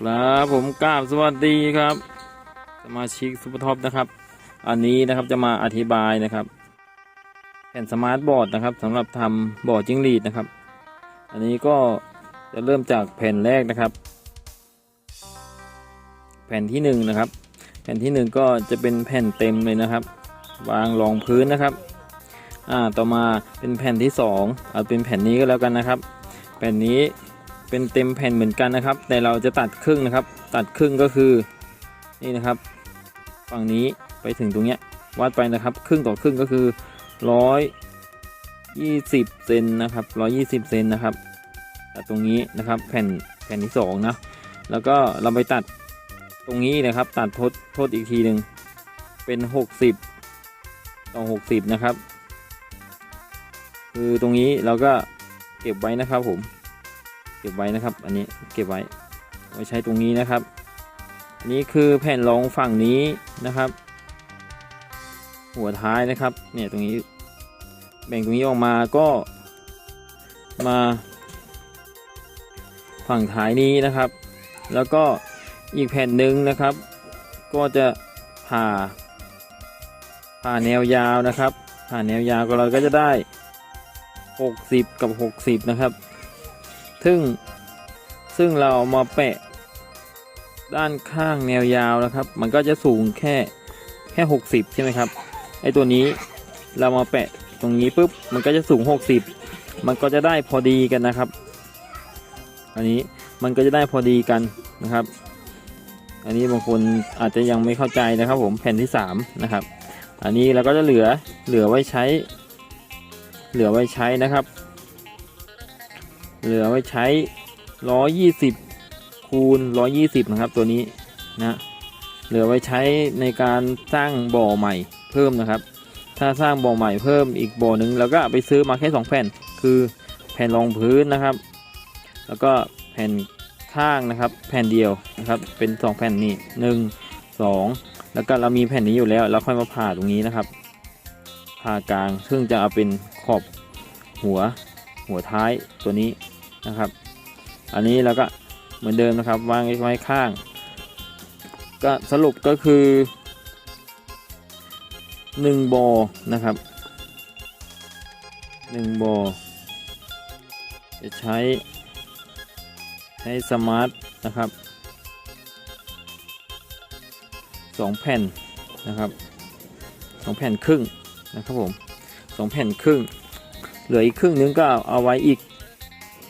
ครับผมกราบสวัสดีครับ สมาชิกซุปเปอร์ท็อปนะครับ อันนี้นะครับจะมาอธิบายนะครับ แผ่นสมาร์ทบอร์ดนะครับสำหรับทำบอร์ดจิ้งหรีดนะครับ อันนี้ก็จะเริ่มจากแผ่นแรกนะครับ แผ่นที่หนึ่งนะครับ แผ่นที่หนึ่งก็จะเป็นแผ่นเต็มเลยนะครับ วางรองพื้นนะครับอ่าต่อมาเป็นแผ่นที่สองเอาเป็นแผ่นนี้ก็แล้วกันนะครับ แผ่นนี้ เป็นเต็มแผ่นเหมือนกันนะครับ แต่เราจะตัดครึ่งนะครับ ตัดครึ่งก็คือนี่นะครับฝั่งนี้ไปถึงตรงเนี้ยวัดไปนะครับ ครึ่งต่อครึ่งก็คือร้อยยี่สิบเซนนะครับร้อยยี่สิบเซนนะครับตัดตรงนี้นะครับแผ่นแผ่นที่สองนะแล้วก็เราไปตัดตรงนี้นะครับ ตัดทดทดอีกทีหนึ่งเป็นหกสิบต่อหกสิบนะครับ คือตรงนี้เราก็เก็บไว้นะครับผม ก็บไว้นะครับ อันนี้เก็บไว้ไว้ใช้ตรงนี้นะครับ อันนี้คือแผ่นรองฝั่งนี้นะครับ หัวท้ายนะครับเนี่ยตรงนี้แบ่งตรงนี้ออกมาก็มาฝั่งท้ายนี้นะครับ แล้วก็อีกแผ่นหนึ่งนะครับ ก็จะผ่าผ่าแนวยาวนะครับ ผ่าแนวยาวก็เราก็จะได้ 60 กับ 60 นะครับ ซึ่งซึ่งเราเอามาแปะ ด้านข้างแนวยาวนะครับ มันก็จะสูงแค่แค่ 60 ใช่ไหมครับไอตัวนี้เรามาแปะตรงนี้ปุ๊บมันก็จะสูง 60 มันก็จะได้พอดีกันนะครับ อันนี้มันก็จะได้พอดีกันนะครับ อันนี้บางคนอาจจะยังไม่เข้าใจนะครับผมแผ่นที่ 3 นะครับ อันนี้เราก็จะเหลือเหลือไว้ใช้ เหลือไว้ใช้นะครับ เหลือไว้ใช้ 120 คูณ 120 นะครับ ตัวนี้นะเหลือไว้ใช้ในการสร้างบ่อใหม่เพิ่มนะครับ ถ้าสร้างบ่อใหม่เพิ่มอีกบ่อหนึ่งเราก็ไปซื้อมาแค่2แผ่น คือแผ่นรองพื้นนะครับ แล้วก็แผ่นข้างนะครับ แผ่นเดียวนะครับ เป็น 2 แผ่นนี้1 2 แล้วก็เรามีแผ่นนี้อยู่แล้วเราค่อยมาผ่าตรงนี้นะครับ ผ่ากลางซึ่งจะเอาเป็นขอบหัวหัวท้ายตัวนี้ นะครับ อันนี้เราก็เหมือนเดิมนะครับวางไว้ข้าง ก็สรุปก็คือ1บอนะครับ1บอจะใช้ใช้สมาร์ทนะครับสองแผ่นนะครับสองแผ่นครึ่งนะครับผมสองแผ่นครึ่ง เหลืออีกครึ่งนึงก็เอาไว้อีก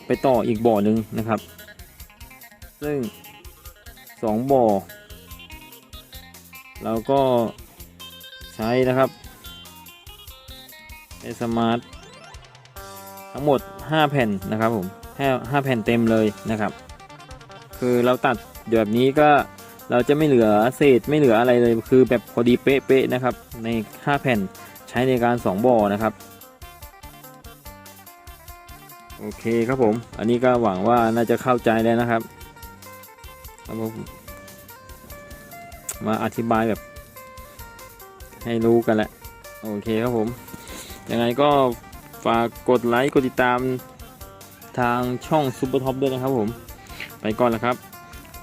ไปต่ออีกบ่อหนึ่งนะครับ ซึ่งสองบ่อเราก็ใช้นะครับไอสมาร์ททั้งหมด 5 แผ่นนะครับผมห้าห้าแผ่นเต็มเลยนะครับ คือเราตัดแบบนี้ก็เราจะไม่เหลือเศษไม่เหลืออะไรเลยคือแบบพอดีเป๊ะๆนะครับ ใน 5 แผ่นใช้ในการ 2บ่อนะครับ โอเคครับผม อันนี้ก็หวังว่าน่าจะเข้าใจแล้วนะครับครับผมมาอธิบายแบบ ให้รู้กันแหละ โอเคครับผม ยังไงก็ฝากกดไลค์ กดติดตามทางช่องซูเปอร์ท็อปด้วยนะครับผม ไปก่อนแล้วครับ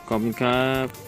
ขอบคุณครับ